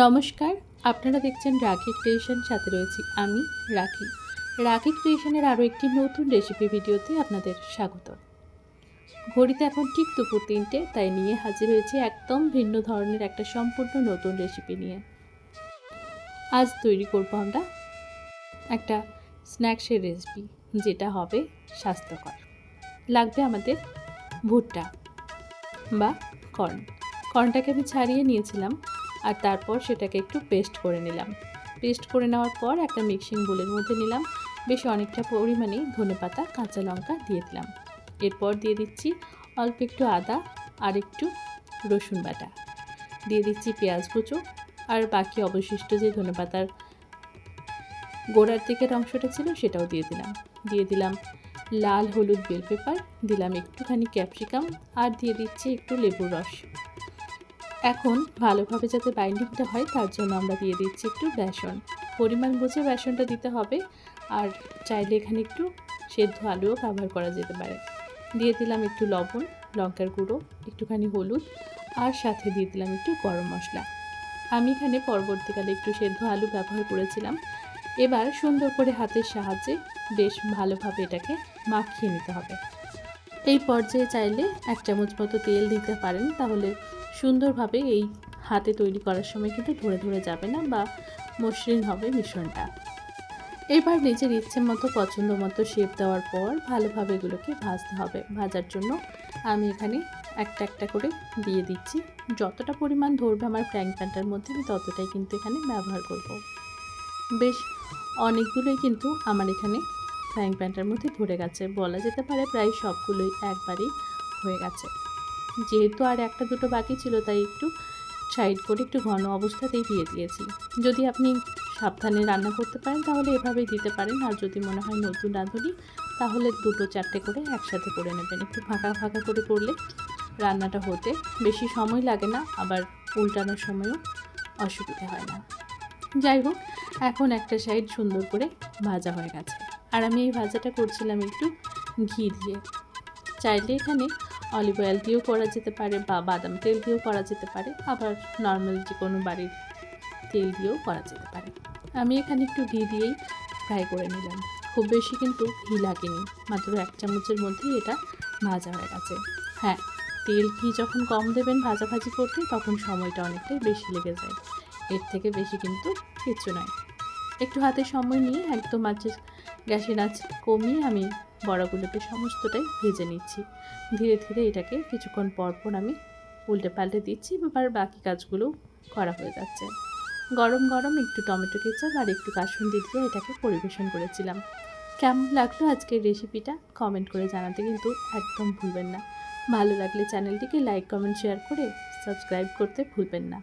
নমস্কার, আপনারা দেখছেন রাখি ক্রিয়েশন, সাথে রয়েছি আমি, রাখি। রাখি ক্রিয়েশনের আরও একটি নতুন রেসিপি ভিডিওতে আপনাদের স্বাগত। ঘড়িতে এখন ঠিক দুপুর তিনটে, তাই নিয়ে হাজির হয়েছে একদম ভিন্ন ধরনের একটা সম্পূর্ণ নতুন রেসিপি নিয়ে। আজ তৈরি করব আমরা একটা স্ন্যাক্সের রেসিপি যেটা হবে স্বাস্থ্যকর। লাগবে আমাদের ভুট্টা বা কর্ন। কর্নটাকে আমি ছাড়িয়ে নিয়েছিলাম। আর তারপর সেটাকে একটু পেস্ট করে নিলাম। পেস্ট করে নেওয়ার পর একটা মিক্সিং বোলের মধ্যে নিলাম। বেশ অনেকটা পরিমাণে ধনে পাতা, কাঁচা লঙ্কা দিয়ে দিলাম। এরপর দিয়ে দিচ্ছি অল্প একটু আদা আর একটু রসুন বাটা। দিয়ে দিচ্ছি পেঁয়াজ কুচো আর বাকি অবশিষ্ট যে ধনে পাতার গোড়ার দিকের অংশটা ছিল সেটাও দিয়ে দিলাম। দিয়ে দিলাম লাল হলুদ বেল পেপার দিলাম একটুখানি ক্যাপসিকাম আর দিয়ে দিচ্ছি একটু লেবুর রস। এখন ভালোভাবে যাতে বাইন্ডিংটা হয়, তার জন্য আমরা দিয়ে দিচ্ছি একটু বেসন। পরিমাণ বুঝে বেসনটা দিতে হবে, আর চাইলে এখানে একটু সেদ্ধ আলুও ব্যবহার করা যেতে পারে। দিয়ে দিলাম একটু লবণ, লঙ্কার গুঁড়ো, একটুখানি হলুদ, আর সাথে দিয়ে দিলাম একটু গরম মশলা। আমি এখানে পরবর্তীকালে একটু সেদ্ধ আলু ব্যবহার করেছিলাম। এবার সুন্দর করে হাতের সাহায্যে বেশ ভালোভাবে এটাকে মাখিয়ে নিতে হবে। এই পর্যায়ে চাইলে এক চামচ মতো তেল দিতে পারেন, তাহলে সুন্দরভাবে এই হাতে তৈরি করার সময় কিন্তু ধরে ধরে যাবে না বা মসৃণ হবে মিশ্রণটা। এবার নিজের ইচ্ছে মতো, পছন্দ মতো শেপ দেওয়ার পর ভালোভাবে এগুলোকে ভাজতে হবে। ভাজার জন্য আমি এখানে একটা একটা করে দিয়ে দিচ্ছি। যতটা পরিমাণ ধরবে আমার ফ্র্যাং প্যানটার মধ্যে, আমি ততটাই কিন্তু এখানে ব্যবহার করব। বেশ, অনেকগুলোই কিন্তু আমার এখানে ফ্রাইং প্যানটার মধ্যে ধরে গেছে। বলা যেতে পারে প্রায় সবগুলোই একবারই হয়ে গেছে। যেহেতু আর একটা দুটো বাকি ছিল, তাই একটু সাইড করে একটু ঘন অবস্থাতেই দিয়ে দিয়েছি। যদি আপনি সাবধানে রান্না করতে পারেন, তাহলে এভাবেই দিতে পারেন। আর যদি মনে হয় নতুন রাঁধুনি, তাহলে দুটো চারটে করে একসাথে করে নেবেন। একটু ফাঁকা ফাঁকা করে করলে রান্নাটা হতে বেশি সময় লাগে না, আবার উল্টানোর সময়ও অসুবিধা হয় না। যাই হোক, এখন একটা সাইড সুন্দর করে ভাজা হয়ে গেছে। আর আমি এই ভাজাটা করছিলাম একটু ঘি দিয়ে। চাইলে এখানে অলিভ অয়েল দিয়েও করা যেতে পারে বা বাদাম তেল দিয়েও করা যেতে পারে, আবার নর্মাল যে কোনো বাড়ির তেল দিয়েও করা যেতে পারে। আমি এখানে একটু ঘি দিয়েই ফ্রাই করে নিলাম। খুব বেশি কিন্তু ঘি লাগেনি, মাত্র এক চামচের মধ্যেই এটা ভাজা হয়ে গেছে। হ্যাঁ তেল ঘি যখন কম দেবেন ভাজাভাজি করতে, তখন সময়টা অনেকটাই বেশি লেগে যায়। এর থেকে বেশি কিন্তু কিছু নয়। একটু হাতে সময় নিয়ে একদম মাছের গ্যাসের আঁচ কমিয়ে আমি বড়াগুলোকে সমস্তটাই ভেজে নিচ্ছি। ধীরে ধীরে এটাকে কিছুক্ষণ পর পর আমি উল্টে পাল্টে দিচ্ছি এবার বাকি কাজগুলো করা হয়ে যাচ্ছে। গরম গরম একটু টমেটো কেচাপ আর একটু কাসুন্দি দিয়ে এটাকে পরিবেশন করেছিলাম। কেমন লাগল আজকের রেসিপিটা কমেন্ট করে জানাতে কিন্তু একদম ভুলবেন না। ভালো লাগলে চ্যানেলটিকে লাইক, কমেন্ট, শেয়ার করে সাবস্ক্রাইব করতে ভুলবেন না।